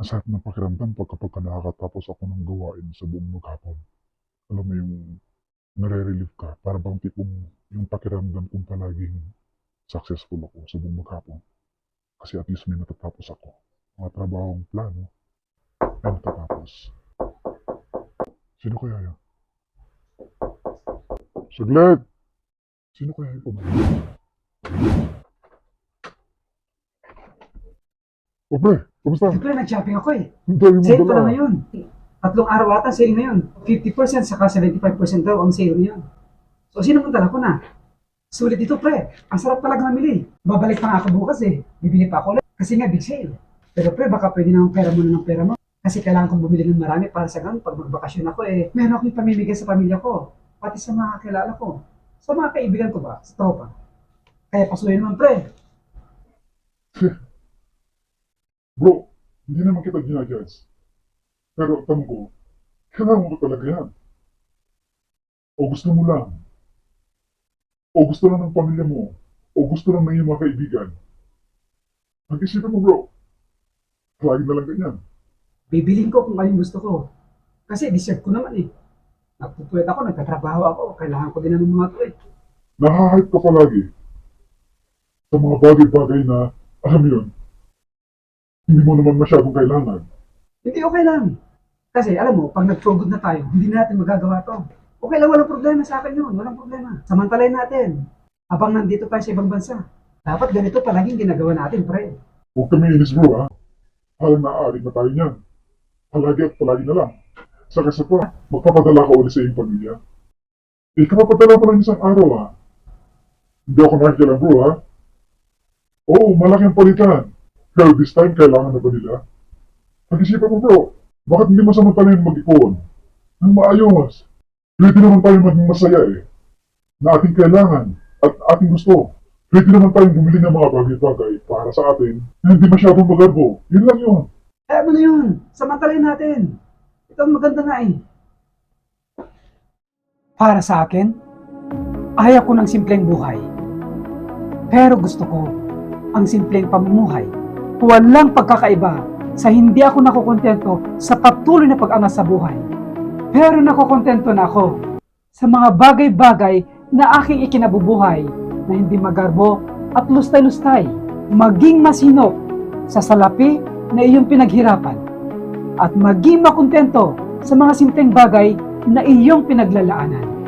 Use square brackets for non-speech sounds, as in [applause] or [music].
Ang sarap ng pakiramdam pag kapag ka nakakatapos ako ng gawain sa buong maghapon. Alam mo yung nare-relieve ka, para bang tipong yung pakiramdam kong palaging successful ako sa buong maghapon. Kasi at least may natatapos ako. Mga trabahong plano ay natatapos. Sino kaya yan? Saglit! Sino kaya yung pumalik? O pre, kamusta? Siyempre, nag-shopping ako eh. Ang dami mo Sale pa na dala. ngayon. Tatlong araw ata sale ngayon. 50% saka 75% daw ang sale ngayon. So, sino dala ko na? Sulit ito, pre. Ang sarap talaga mamili. Babalik pa nga ako bukas eh. Bibili pa ako ulit. Kasi nga, big sale. Pero pre, baka pwede naman pera mo na ng pera mo. Kasi kailangan kong bumili ng marami para sa ganun. Pag magbakasyon ako eh, meron akong pamimigay sa pamilya ko. Pati sa mga kakilala ko. Sa mga kaibigan ko ba? Sa tropa. Kaya pasuloy naman, pre. [laughs] Bro, hindi naman kita ginajudge. Pero tanong ko, kailangan mo ba talaga yan? O gusto mo lang? O gusto lang ng pamilya mo? O gusto lang ng iyong mga kaibigan? Pag-isipan mo bro. Lagi na lang ganyan. bibilin ko kung anong gusto ko. Kasi deserve ko naman eh. Nagpupuwet ako, nagtatrabaho ako, kailangan ko din ng mga to eh. Nahahype ka palagi sa mga bagay-bagay na, alam mo yun, hindi mo naman masyadong kailangan. Hindi okay lang. Kasi alam mo, pag nag-for good na tayo, hindi natin magagawa to. Okay lang, walang problema sa akin yun, walang problema. Samantalayin natin. Habang nandito tayo sa ibang bansa. Dapat ganito palaging ginagawa natin, pre. Huwag kami inis bro ha. Halang naaaring na tayo niyan. Palagi at palagi na lang. Sa kasi pa, magpapadala ka ulit sa iyong pamilya. Eh, kapapadala ko lang isang araw ha. Hindi ako nakikilang bro ha. Oo, malaki ang palitan. Pero this time, kailangan na ba nila? Pag-isipan mo bro, bakit hindi mo samantalayin mag-ipon? Nang maayos. Pwede naman tayo maging masaya eh. Na ating kailangan at ating gusto. Pwede naman tayong bumili ng mga bagay-bagay para sa atin na hindi masyadong magarbo. Yun lang yun. Kaya mo na yun. Samantalayin natin. Ito ang maganda nga eh. Para sa akin, ayaw ko ng simpleng buhay. Pero gusto ko ang simpleng pamumuhay. Walang pagkakaiba sa hindi ako nakukontento sa patuloy na pag-angas sa buhay. Pero nakukontento na ako sa mga bagay-bagay na aking ikinabubuhay na hindi magarbo at lustay-lustay. Maging masinop sa salapi na iyong pinaghirapan at maging makontento sa mga simpleng bagay na iyong pinaglalaanan.